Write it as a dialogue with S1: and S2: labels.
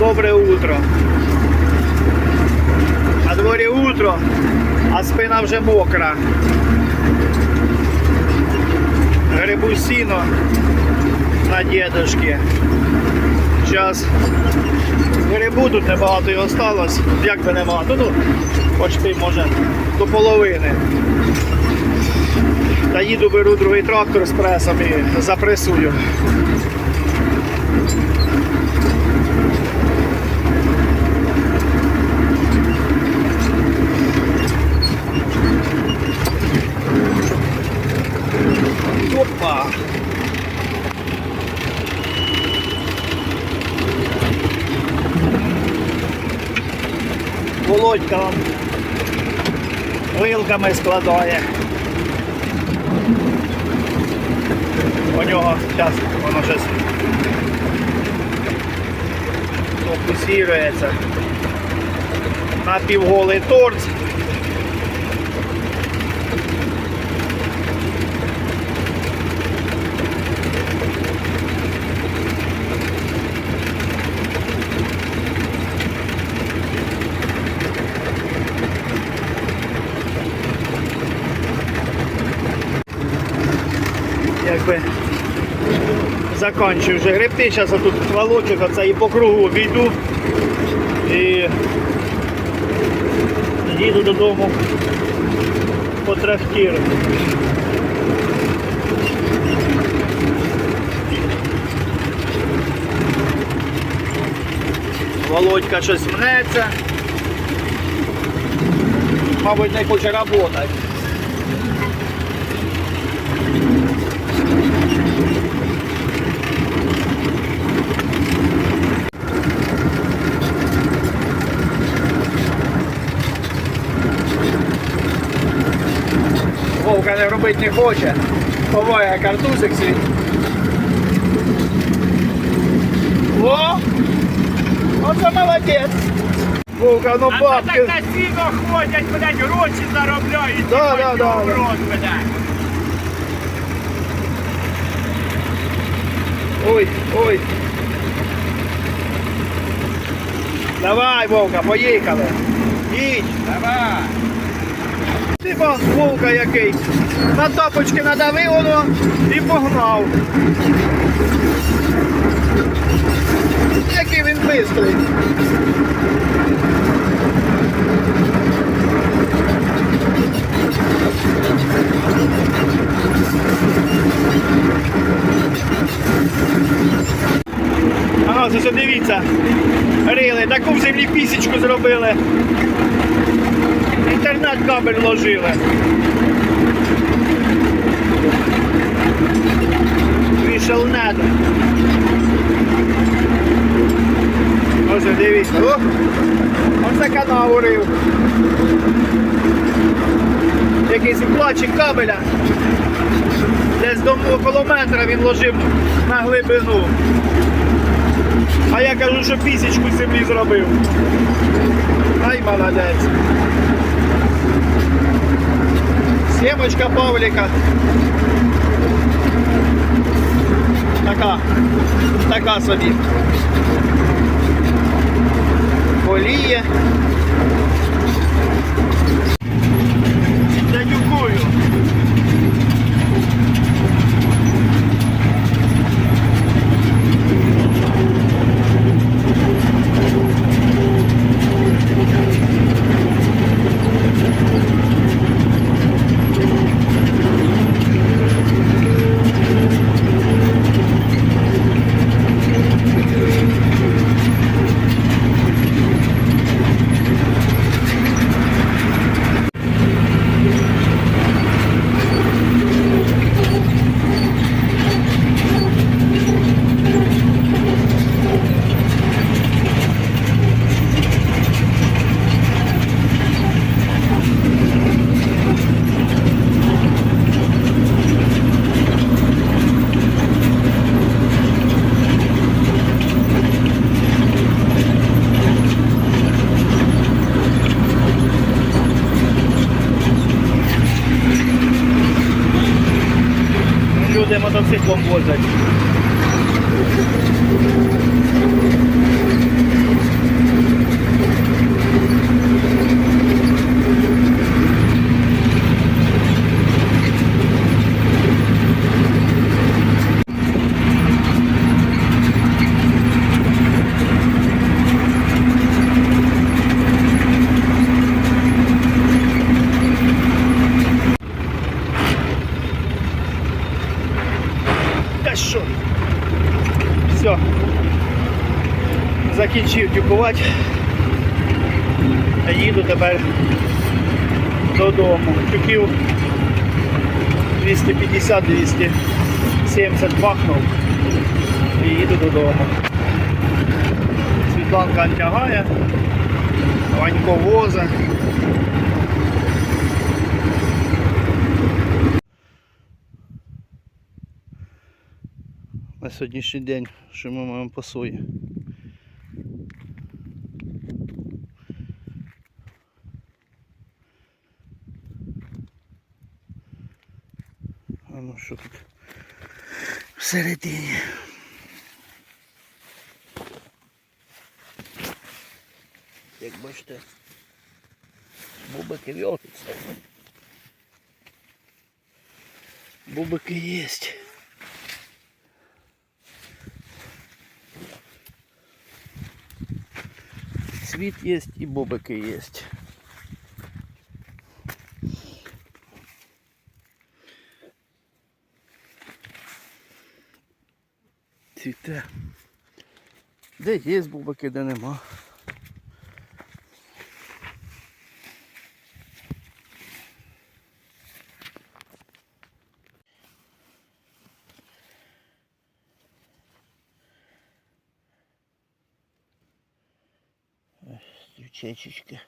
S1: Добре утро. На дворі утро, а спина вже мокра. Грибу сіно на дідушки. Зараз грибу тут небагато і осталось. Як би небагато, ну, почти може до половини. Та їду, беру другий трактор з пресом і запресую. Володька вам вилками складає. У нього зараз воно щось фокусується. Напівголий торт. Якби закінчив вже гребти, зараз тут волочок оце і по кругу обійду і їду додому по трактир. Володька щось мнеться. Мабуть, не хоче працювати. Не робити не хоче. Ховає картузик свій. О! Оце молодець! Вовка, ну
S2: А це так на сіно ходять, блядь, гроші заробляють.
S1: Да, да, да.
S2: в рот, блядь.
S1: Ой, ой. Давай, Вовка, поїхали. Їдь.
S2: Давай.
S1: Ти вон, Вовка який. На тапочки надавив воно і погнав. Який він бистрий. Ага, це дивіться. Рили, таку в землі пісічку зробили. Інтернет кабель ложили. Вийшов надо. Ось дивіться. О! Оце канал урив. Якийсь плачик кабеля. Десь до около метра він ложив на глибину. А я кажу, що пісічку землі зробив. Ай, молодець. Сімочка Павліка. Така. Така собі. Поліє. esses boas ali. Все. Закінчив дюкувати. Їду тепер додому. Тюків 250-270 бахнув і їду додому. Світланка тягає, Ванько воза. На сьогоднішній день, що ми маємо по сої. А ну що тут всередині? Як бачите, бубики в'яжуться. Бубики есть. Цвіт есть і бобики есть. Цвіте. Де є бобики, де нема. Стрючечечки.